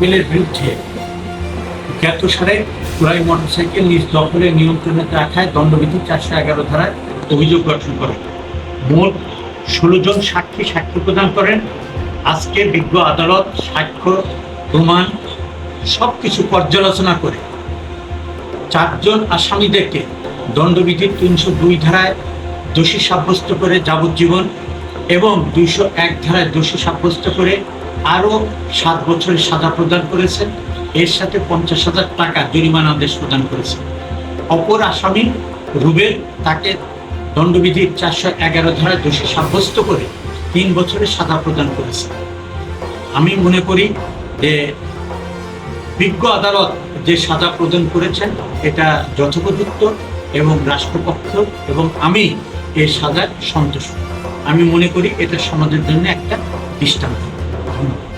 সোহেলের বিরুদ্ধে। জ্ঞাত সারে কুড়াই মোটরসাইকেল নিজ দখলে নিয়ন্ত্রণে রাখায় দণ্ডবিধি চারশো এগারো ধারায় অভিযোগ গঠন করে মোট ষোলো জন সাক্ষী সাক্ষ্য প্রদান করেন। আজকে বিজ্ঞ আদালত, সাক্ষ্য, প্রমাণ সব কিছু পর্যালোচনা করে চারজন আসামিদেরকে দণ্ডবিধির তিনশো দুই ধারায় দোষী সাব্যস্ত করে যাবজ্জীবন এবং দুইশো এক ধারায় দোষী সাব্যস্ত করে আরও সাত বছরের সাজা প্রদান করেছেন এর সাথে পঞ্চাশ হাজার টাকা জরিমানা আদেশ প্রদান করেছেন অপর আসামি রুবেল, তাকে দণ্ডবিধির চারশো এগারো ধারায় দোষী সাব্যস্ত করে তিন বছরের সাজা প্রদান করেছে। আমি মনে করি যে বিজ্ঞ আদালত যে সাজা প্রদান করেছেন, এটা যথোপযুক্ত এবং রাষ্ট্রপক্ষ এবং আমি এই সাজায় সন্তুষ্ট। আমি মনে করি এটা সমাজের জন্য একটা দৃষ্টান্ত। Amen.